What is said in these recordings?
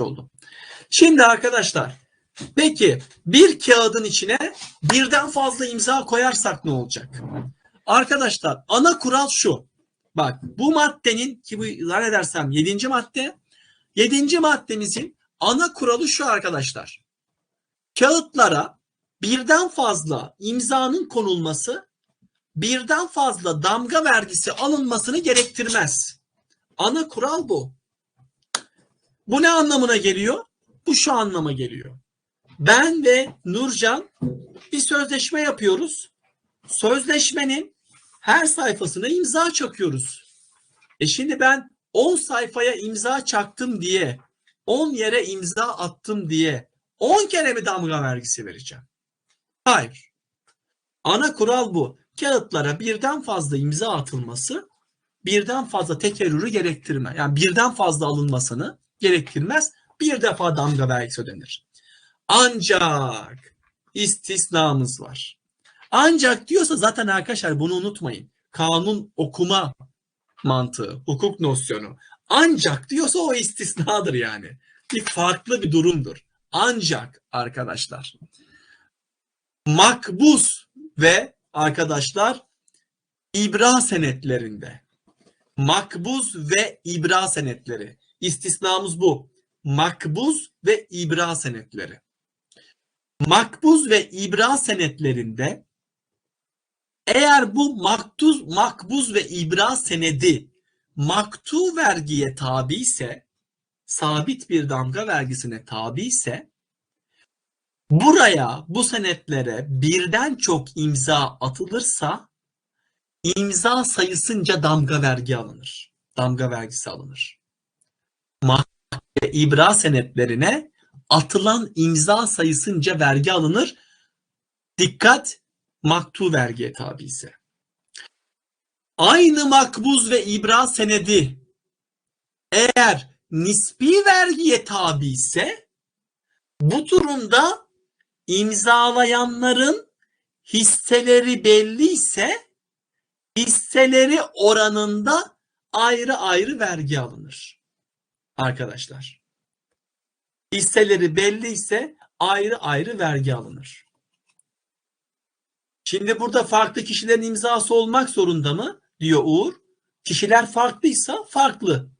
oldum. Şimdi arkadaşlar peki bir kağıdın içine birden fazla imza koyarsak ne olacak? Arkadaşlar ana kural şu. Bak bu maddenin ki bu zannedersem 7. madde. 7. maddemizin ana kuralı şu arkadaşlar. Kağıtlara birden fazla imzanın konulması birden fazla damga vergisi alınmasını gerektirmez. Ana kural bu. Bu ne anlamına geliyor? Bu şu anlama geliyor. Ben ve Nurcan bir sözleşme yapıyoruz. Sözleşmenin her sayfasına imza çakıyoruz. E şimdi ben 10 sayfaya imza çaktım diye, 10 yere imza attım diye 10 kere mi damga vergisi vereceğim? Hayır. Ana kural bu. Kağıtlara birden fazla imza atılması birden fazla tekerrürü gerektirme. Yani birden fazla alınmasını gerektirmez. Bir defa damga vergisi ödenir. Ancak istisnamız var. Ancak diyorsa zaten arkadaşlar bunu unutmayın. Kanun okuma mantığı, hukuk nosyonu. Ancak diyorsa o istisnadır yani. Bir farklı bir durumdur. Ancak arkadaşlar makbuz ve arkadaşlar ibra senetlerinde makbuz ve ibra senetleri istisnamız bu. Makbuz ve ibra senetleri. Makbuz ve ibra senetlerinde eğer bu maktuz, makbuz ve ibra senedi maktu vergiye tabi ise sabit bir damga vergisine tabi ise buraya bu senetlere birden çok imza atılırsa imza sayısınca damga vergi alınır. Damga vergisi alınır. Mahkeme ibra senetlerine atılan imza sayısınca vergi alınır. Dikkat maktu vergiye tabi ise. Aynı makbuz ve ibra senedi eğer nispi vergiye tabi ise bu durumda imzalayanların hisseleri belli ise hisseleri oranında ayrı ayrı vergi alınır. Arkadaşlar. Hisseleri belli ise ayrı ayrı vergi alınır. Şimdi burada farklı kişilerin imzası olmak zorunda mı? diyor Uğur. Kişiler farklıysa farklı.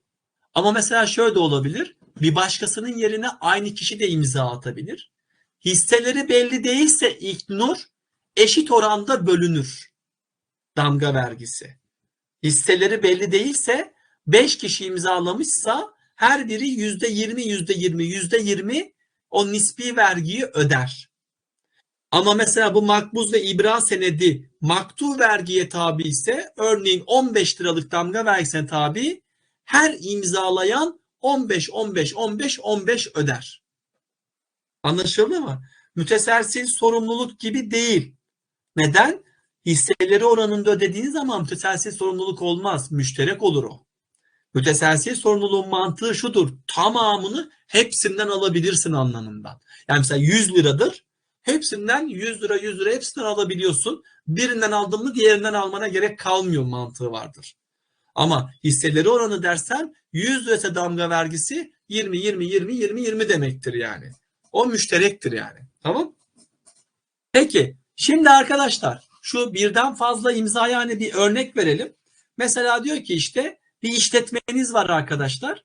Ama mesela şöyle de olabilir. Bir başkasının yerine aynı kişi de imza atabilir. Hisseleri belli değilse İlknur eşit oranda bölünür damga vergisi. Hisseleri belli değilse 5 kişi imzalamışsa her biri yüzde yirmi, yüzde yirmi, yüzde yirmi o nispi vergiyi öder. Ama mesela bu makbuz ve ibra senedi maktu vergiye tabi ise örneğin 15 liralık damga vergisine tabi her imzalayan 15, 15, 15, 15 öder. Anlaşıldı mı? Müteselsil sorumluluk gibi değil. Neden? Hisseleri oranında ödediğin zaman müteselsil sorumluluk olmaz. Müşterek olur o. Müteselsil sorumluluğun mantığı şudur. Tamamını hepsinden alabilirsin anlamında. Yani mesela 100 liradır. Hepsinden 100 lira 100 lira hepsinden alabiliyorsun. Birinden aldın mı diğerinden almana gerek kalmıyor mantığı vardır. Ama hisseleri oranı dersen 100 lirası damga vergisi 20 20 20 20 20 demektir yani. O müşterektir yani. Tamam? Peki şimdi arkadaşlar şu birden fazla imza yani bir örnek verelim. Mesela diyor ki işte bir işletmeniz var arkadaşlar.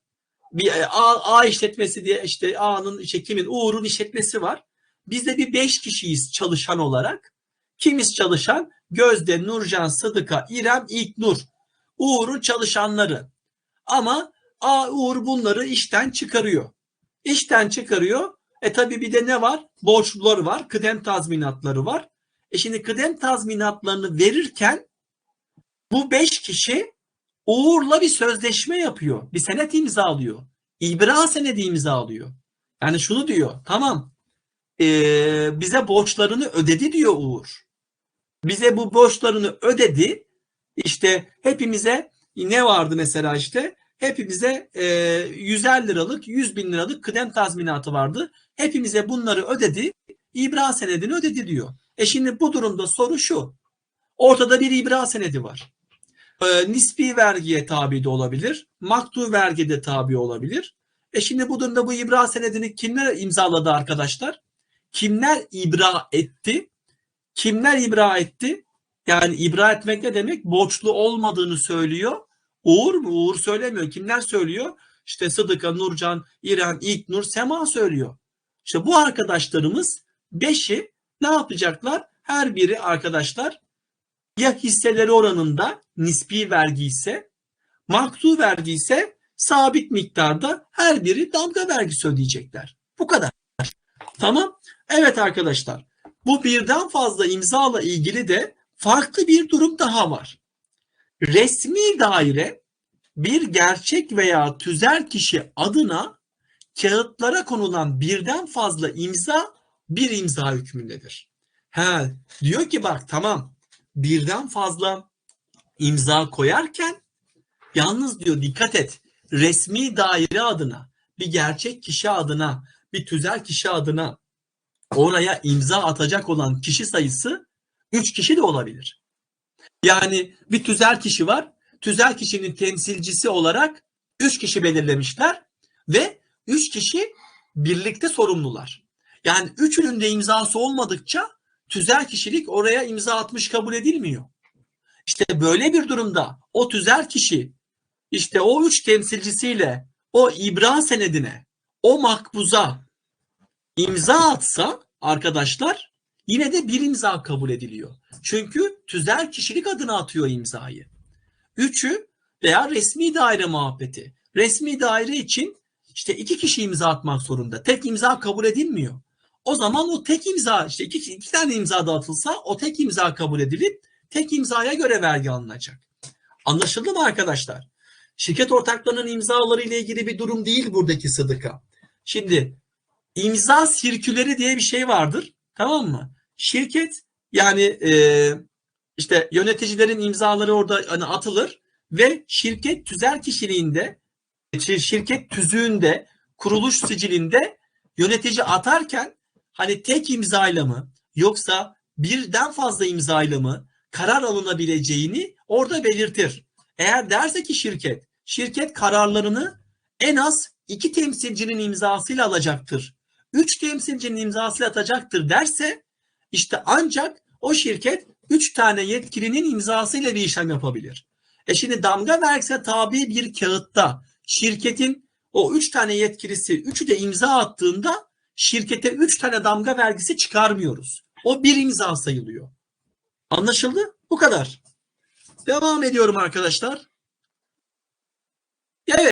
Bir A, A işletmesi diye işte A'nın işte kimin Uğur'un işletmesi var. Biz de bir beş kişiyiz çalışan olarak. Kimiz çalışan? Gözde, Nurcan, Sıdıka, İrem, İlknur. Uğur'un çalışanları. Ama A Uğur bunları işten çıkarıyor. İşten çıkarıyor. E tabi bir de ne var? Borçluları var. Kıdem tazminatları var. E şimdi kıdem tazminatlarını verirken bu beş kişi Uğur'la bir sözleşme yapıyor. Bir senet imzalıyor. İbra senedi imzalıyor. Yani şunu diyor. Tamam e, bize borçlarını ödedi diyor Uğur. Bize bu borçlarını ödedi. İşte hepimize ne vardı mesela işte hepimize e, 150 liralık 100 bin liralık kıdem tazminatı vardı. Hepimize bunları ödedi. İbra senedini ödedi diyor. E şimdi bu durumda soru şu. Ortada bir ibra senedi var. E, nispi vergiye tabi de olabilir. Maktu vergide tabi olabilir. E şimdi bu durumda bu ibra senedini kimler imzaladı arkadaşlar? Kimler ibra etti? Kimler ibra etti? Yani ibra etmek ne demek? Borçlu olmadığını söylüyor. Uğur mu? Uğur söylemiyor. Kimler söylüyor? İşte Sıdıka, Nurcan, İrem, İlknur, Sema söylüyor. İşte bu arkadaşlarımız beşi ne yapacaklar? Her biri arkadaşlar ya hisseleri oranında nispi vergi ise maktu vergi ise sabit miktarda her biri damga vergisi ödeyecekler. Bu kadar. Tamam. Evet arkadaşlar. Bu birden fazla imzala ilgili de farklı bir durum daha var. Resmi daire bir gerçek veya tüzel kişi adına kağıtlara konulan birden fazla imza bir imza hükmündedir. He, diyor ki bak tamam birden fazla imza koyarken yalnız diyor dikkat et resmi daire adına bir gerçek kişi adına bir tüzel kişi adına oraya imza atacak olan kişi sayısı 3 kişi de olabilir. Yani bir tüzel kişi var. Tüzel kişinin temsilcisi olarak 3 kişi belirlemişler ve 3 kişi birlikte sorumlular. Yani üçünün de imzası olmadıkça tüzel kişilik oraya imza atmış kabul edilmiyor. İşte böyle bir durumda o tüzel kişi işte o üç temsilcisiyle o ibra senedine, o makbuza imza atsa arkadaşlar yine de bir imza kabul ediliyor. Çünkü tüzel kişilik adına atıyor imzayı. Üçü veya resmi daire muhabbeti. Resmi daire için işte iki kişi imza atmak zorunda. Tek imza kabul edilmiyor. O zaman o tek imza işte iki, iki tane imza dağıtılsa o tek imza kabul edilip tek imzaya göre vergi alınacak. Anlaşıldı mı arkadaşlar? Şirket ortaklarının imzaları ile ilgili bir durum değil buradaki sıdıka. Şimdi imza sirküleri diye bir şey vardır. Tamam mı? Şirket yani e, işte yöneticilerin imzaları orada hani atılır ve şirket tüzel kişiliğinde şirket tüzüğünde kuruluş sicilinde yönetici atarken hani tek imzayla mı yoksa birden fazla imzayla mı karar alınabileceğini orada belirtir. Eğer derse ki şirket, şirket kararlarını en az iki temsilcinin imzasıyla alacaktır. Üç temsilcinin imzasıyla atacaktır derse işte ancak o şirket üç tane yetkilinin imzasıyla bir işlem yapabilir. E şimdi damga vergisine tabi bir kağıtta şirketin o üç tane yetkilisi üçü de imza attığında şirkete üç tane damga vergisi çıkarmıyoruz. O bir imza sayılıyor. Anlaşıldı? Bu kadar. Devam ediyorum arkadaşlar. Evet.